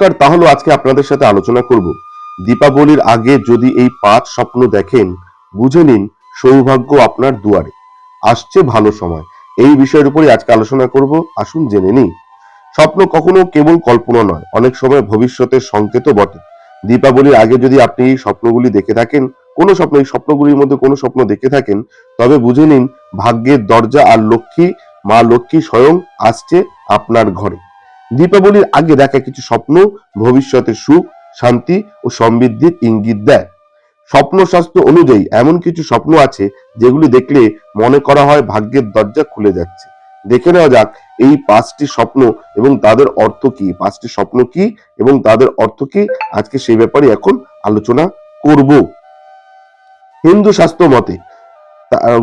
নমস্কার, তাহলে আজকে আপনাদের সাথে আলোচনা করব। দীপাবলির আগে যদি এই পাঁচ স্বপ্ন দেখেন, বুঝে নিন সৌভাগ্য আপনার দুয়ারে। আসছে ভালো সময়। এই বিষয়ের উপরই আজকে আলোচনা করব। আসুন জেনে নিই। স্বপ্ন কখনো কেবল কল্পনা নয়, অনেক সময় ভবিষ্যতের সংকেতও বটে। দীপাবলির আগে যদি আপনি এই স্বপ্নগুলি দেখে থাকেন, কোনো স্বপ্ন, এই স্বপ্নগুলির মধ্যে কোনো স্বপ্ন দেখে থাকেন, তবে বুঝে নিন ভাগ্যের দরজা আর লক্ষ্মী, মা লক্ষ্মী স্বয়ং আসছে আপনার ঘরে। দীপাবলির আগে দেখা কিছু স্বপ্ন ভবিষ্যতের সুখ, শান্তি ও সমৃদ্ধির ইঙ্গিত দেয়। স্বপ্নশাস্ত্র অনুযায়ী এমন কিছু স্বপ্ন আছে যেগুলি দেখলে মনে করা হয় ভাগ্যের দরজা খুলে যাচ্ছে। দেখে নেওয়া যাক এই পাঁচটি স্বপ্ন এবং তাদের অর্থ কি। পাঁচটি স্বপ্ন কি এবং তাদের অর্থ কি? আজকে সেই ব্যাপারে এখন আলোচনা করব। হিন্দু শাস্ত্র মতে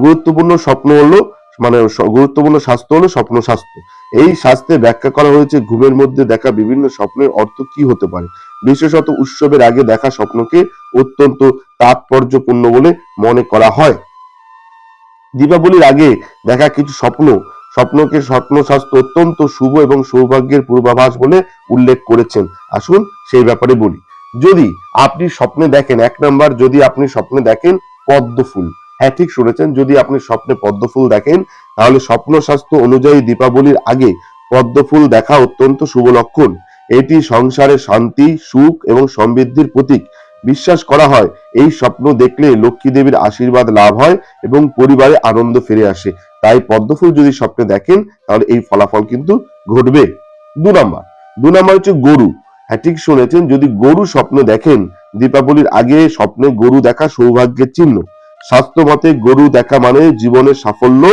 গুরুত্বপূর্ণ স্বপ্ন হলো মানে গুরুত্বপূর্ণ শাস্ত্র হলো স্বপ্ন শাস্ত্র এই শাস্ত্রে ব্যাখ্যা করা হয়েছে, ঘুমের মধ্যে দেখা বিভিন্ন স্বপ্নের অর্থ কি হতে পারে? বিশেষত উৎসবের আগে দেখা স্বপ্নকে অত্যন্ত তাৎপর্যপূর্ণ বলে মনে করা হয়। দীপাবলির আগে দেখা কিছু স্বপ্ন। স্বপ্নকে স্বপ্নশাস্ত্র অত্যন্ত শুভ এবং সৌভাগ্যের পূর্বাভাস বলে উল্লেখ করেছেন। আসুন সেই ব্যাপারে বলি। যদি আপনি স্বপ্নে দেখেন, এক নাম্বার, যদি আপনি স্বপ্নে দেখেন, পদ্ম ফুল। হ্যাঁ ঠিক শুনেছেন। যদি আপনি স্বপ্নে পদ্মফুল দেখেন, তাহলে স্বপ্নশাস্ত্র অনুযায়ী দীপাবলির আগে পদ্মফুল দেখা অত্যন্ত শুভ লক্ষণ। এটি সংসারে শান্তি, সুখ এবং সমৃদ্ধির প্রতীক। বিশ্বাস করা হয়, এই স্বপ্ন দেখলে লক্ষ্মী দেবীর আশীর্বাদ লাভ হয় এবং পরিবারে আনন্দ ফিরে আসে। তাই পদ্মফুল যদি স্বপ্নে দেখেন, তাহলে এই ফলাফল কিন্তু ঘটবে। দু নম্বর। দু নম্বর হচ্ছে গরু। হ্যাঁ ঠিক শুনেছেন, যদি গরু স্বপ্ন দেখেন, দীপাবলির আগে স্বপ্নে গরু দেখা সৌভাগ্যের চিহ্ন। স্বাস্থ্য মতে গরু দেখা মানে জীবনের সাফল্য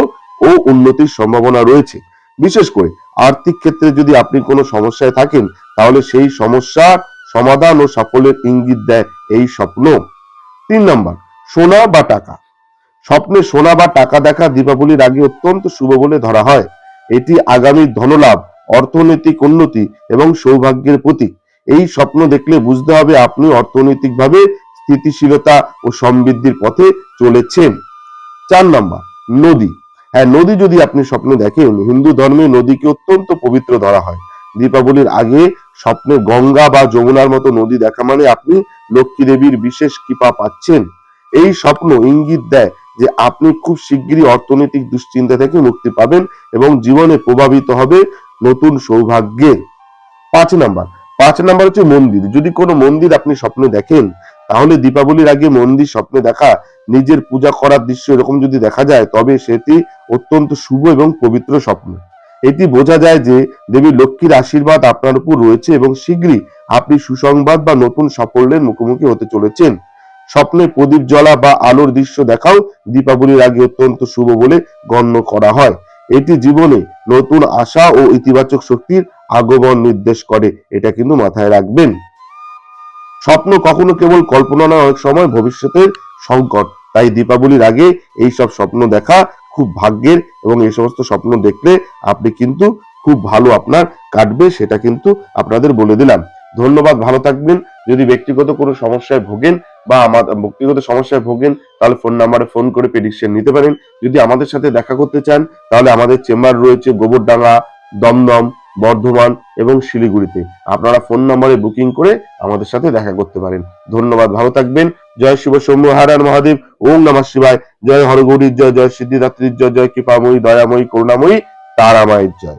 ও উন্নতির সম্ভাবনা রয়েছে। বিশেষ করে আর্থিক ক্ষেত্রে যদি আপনি কোনো সমস্যায় থাকেন, তাহলে সেই সমস্যার সমাধান ও সাফল্যের ইঙ্গিত দেয় এই স্বপ্ন। তিন নম্বর, সোনা বা টাকা। স্বপ্নে সোনা বা টাকা দেখা দীপাবলির আগে অত্যন্ত শুভ বলে ধরা হয়। এটি আগামী ধনলাভ, অর্থনৈতিক উন্নতি এবং সৌভাগ্যের প্রতীক। এই স্বপ্ন দেখলে বুঝতে হবে আপনি অর্থনৈতিকভাবে স্থিতিশীলতা ও সমৃদ্ধির পথে চলেছেন চার নাম্বার, নদী। হ্যাঁ নদী যদি আপনি স্বপ্ন দেখেন, হিন্দু ধর্মে নদীকে অত্যন্ত পবিত্র ধরা হয়। দীপাবলির আগে স্বপ্নে গঙ্গা বা যমুনার মতো নদী দেখা মানে আপনি লক্ষ্মী দেবীর বিশেষ কৃপা পাচ্ছেন। এই স্বপ্ন ইঙ্গিত দেয় যে আপনি খুব শিগগিরই অর্থনৈতিক দুশ্চিন্তা থেকে মুক্তি পাবেন এবং জীবনে প্রভাবিত হবে নতুন সৌভাগ্যের পাঁচ নাম্বার পাঁচ নাম্বার হচ্ছে মন্দির। যদি কোনো মন্দির আপনি স্বপ্নে দেখেন তাহলে দীপাবলির আগে মন্দির স্বপ্নে দেখা, নিজের পূজা করার দৃশ্য এরকম যদি দেখা যায়, তবে সেটি অত্যন্ত শুভ এবং পবিত্র স্বপ্ন। এটি বোঝা যায় যে দেবী লক্ষ্মীর আশীর্বাদ আপনার উপর রয়েছে এবং শীঘ্রই আপনি সুসংবাদ বা নতুন সাফল্যের মুখোমুখি হতে চলেছেন। স্বপ্নে প্রদীপ জ্বলা বা আলোর দৃশ্য দেখাও দীপাবলির আগে অত্যন্ত শুভ বলে গণ্য করা হয়। এটি জীবনে নতুন আশা ও ইতিবাচক শক্তির আগমন নির্দেশ করে। এটা কিন্তু মাথায় রাখবেন। স্বপ্ন কখনো কেবল কল্পনা নয়, অনেক সময় ভবিষ্যতের সংকট। তাই দীপাবলির আগে এই সব স্বপ্ন দেখা খুব ভাগ্যের এবং এই সমস্ত স্বপ্ন দেখলে আপনি কিন্তু খুব ভালো আপনার কাটবে, সেটা কিন্তু আপনাদের বলে দিলাম। ধন্যবাদ, ভালো থাকবেন। যদি ব্যক্তিগত কোনো সমস্যায় ভোগেন বা আমার ব্যক্তিগত সমস্যায় ভোগেন, তাহলে ফোন নাম্বারে ফোন করে প্রেডিকশন নিতে পারেন। যদি আমাদের সাথে দেখা করতে চান, তাহলে আমাদের চেম্বার রয়েছে গোবরডাঙ্গা, দমদম বর্ধমান এবং শিলিগুড়িতে। আপনারা ফোন নম্বরে বুকিং করে আমাদের সাথে দেখা করতে পারেন। ধন্যবাদ, ভালো থাকবেন। জয় শিব শম্ভু হারান মহাদেব। ওম নমঃ শিবায়। জয় হরগৌরীর জয় জয় সিদ্ধিদাত্রীর জয় জয় কৃপাময়ী, দয়াময়ী, করুণাময়ী, তারামায়ের জয়।